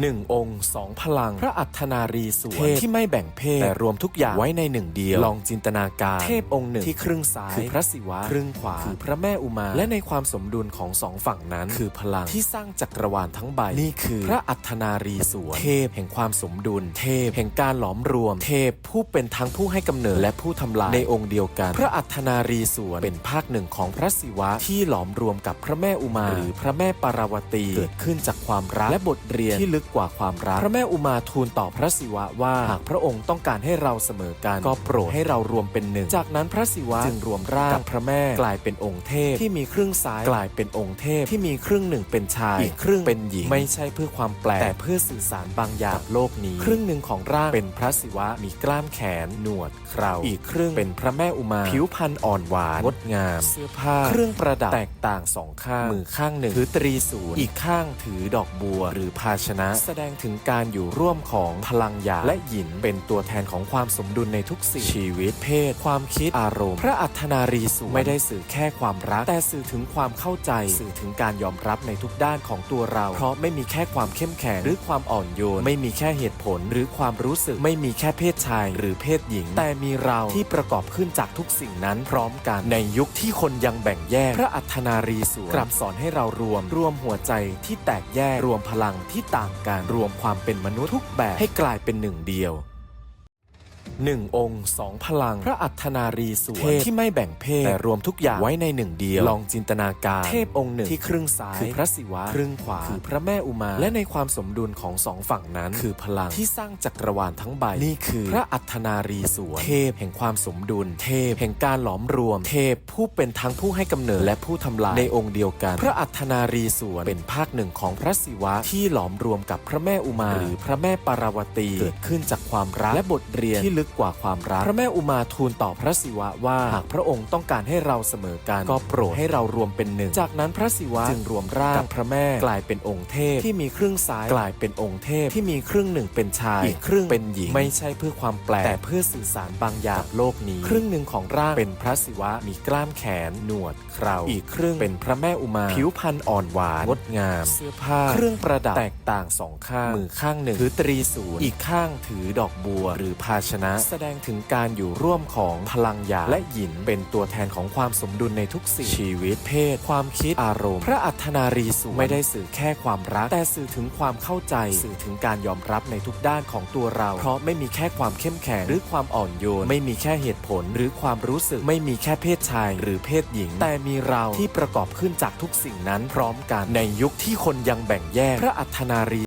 หนึ่งองค์สองพลัง พระอัฏนารีสวยที่ไม่แบ่งเพศแต่รวมทุกอย่างไว้ในหนึ่งเดียว ลองจินตนาการเทพองค์หนึ่งที่ครึ่งซ้ายคือพระศิวะ ครึ่งขวาคือพระแม่อุมา และในความสมดุลของสองฝั่งนั้น คือพลังที่สร้างจักรวาลทั้งใบนี่คือ พระอัฏนารีสวยเทพแห่งความสมดุล เทพแห่งการหลอมรวม เทพผู้เป็นทั้งผู้ให้กำเนิดและผู้ทำลายในองค์เดียวกัน พระอัฏนารีสวนเป็นภาคหนึ่งของพระศิวะที่หลอมรวมกับพระแม่อุมา หรือพระแม่ปาราวตีเกิดขึ้นจากความรักและบทเรียนที่ลึกกว่าความรัก พระแม่อุมาทูลต่อพระศิวะว่าหากพระองค์ต้องการให้เราเสมอกัน ก็โปรดให้เรารวมเป็นหนึ่ง จากนั้นพระศิวะจึงรวมร่างกับพระแม่กลายเป็นองค์เทพที่มีครึ่งซ้ายกลายเป็นองค์เทพที่มีครึ่งหนึ่งเป็นชายอีกครึ่งเป็นหญิงไม่ใช่เพื่อความแปลกแต่เพื่อสื่อสารบางอย่างกับโลกนี้ ครึ่งหนึ่งของร่างเป็นพระศิวะมีกล้ามแขน หนวดเคราอีกครึ่งเป็นพระแม่อุมาผิวพรรณอ่อนหวานงดงาม เสื้อผ้า เครื่องประดับแตกต่างสองข้างมือข้างหนึ่งถือตรีศูนย์อีกข้างถือดอกบัวหรือภาชนะแสดงถึงการอยู่ร่วมของพลังหยางและหยินเป็นตัวแทนของความสมดุลในทุกสิ่งชีวิตเพศ ความคิดอารมณ์ พระอัฏนารีสูงไม่ได้สื่อแค่ความรัก แต่สื่อถึงความเข้าใจ สื่อถึงการยอมรับในทุกด้านของตัวเรา เพราะไม่มีแค่ความเข้มแข็งหรือความอ่อนโยน ไม่มีแค่เหตุผลหรือความรู้สึก ไม่มีแค่เพศชาย หรือเพศหญิง แต่มีเราที่ประกอบขึ้นจากทุกสิ่งนั้นพร้อมกันในยุคที่คนยังแบ่งแยก พระอัฏนารีสวนกลับสอนให้เรารวม รวมหัวใจที่แตกแยกรวมพลังที่ต่างการรวมความเป็นมนุษย์ทุกแบบให้กลายเป็นหนึ่งเดียว หนึ่งองค์สองพลัง พระอัฏนารีสวยเทพที่ไม่แบ่งเพศ แต่รวมทุกอย่างไว้ในหนึ่งเดียว ลองจินตนาการ เทพองค์หนึ่งที่ครึ่งซ้าย คือพระศิวะ ครึ่งขวา คือพระแม่อุมา และในความสมดุลของสองฝั่งนั้น คือพลังที่สร้างจักรวาลทั้งใบ นี่คือ พระอัฏนารีสวยเทพแห่งความสมดุล เทพแห่งการหลอมรวม เทพผู้เป็นทั้งผู้ให้กำเนิดและผู้ทำลายในองค์เดียวกัน พระอัฏนารีสวนเป็นภาคหนึ่งของพระศิวะที่หลอมรวมกับพระแม่อุมา หรือพระแม่ปาราวตีเกิดขึ้นจากความรักและบทเรียนที่ลึกกว่าความรัก พระแม่อุมาทูลต่อพระศิวะว่า หากพระองค์ต้องการให้เราเสมอกัน ก็โปรดให้เรารวมเป็นหนึ่ง จากนั้นพระศิวะจึงรวมร่างกับพระแม่กลายเป็นองค์เทพที่มีครึ่งซ้ายกลายเป็นองค์เทพที่มีครึ่งหนึ่งเป็นชาย อีกครึ่งเป็นหญิง ไม่ใช่เพื่อความแปลกแต่เพื่อสื่อสารบางอย่างกับโลกนี้ ครึ่งหนึ่งของร่างเป็นพระศิวะมีกล้ามแขน หนวดเคราอีกครึ่งเป็นพระแม่อุมา ผิวพรรณอ่อนหวานงดงาม เสื้อผ้าเครื่องประดับแตกต่างสองข้างมือข้างหนึ่งถือตรีศูนย์อีกข้างถือดอกบัว หรือภาชนะแสดงถึงการอยู่ร่วมของพลังหยางและหยินเป็นตัวแทนของความสมดุลในทุกสิ่งชีวิตเพศ ความคิดอารมณ์ พระอัฏนารีสูไม่ได้สื่อแค่ความรัก แต่สื่อถึงความเข้าใจ สื่อถึงการยอมรับในทุกด้านของตัวเรา เพราะไม่มีแค่ความเข้มแข็งหรือความอ่อนโยน ไม่มีแค่เหตุผลหรือความรู้สึก ไม่มีแค่เพศชายหรือเพศหญิง แต่มีเราที่ประกอบขึ้นจากทุกสิ่งนั้นพร้อมกันในยุคที่คนยังแบ่งแยกพระอัฏนารี